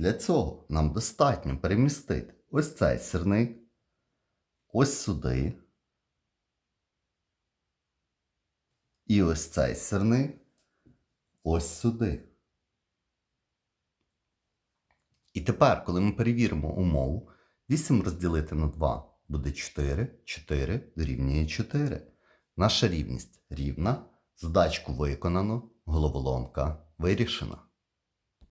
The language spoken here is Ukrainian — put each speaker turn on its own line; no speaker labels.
Для цього нам достатньо перемістити ось цей сірник, ось сюди. І ось цей сирник ось сюди. І тепер, коли ми перевіримо умову, 8 розділити на 2 буде 4, 4 дорівнює 4. Наша рівність рівна, задачку виконано, головоломка вирішена.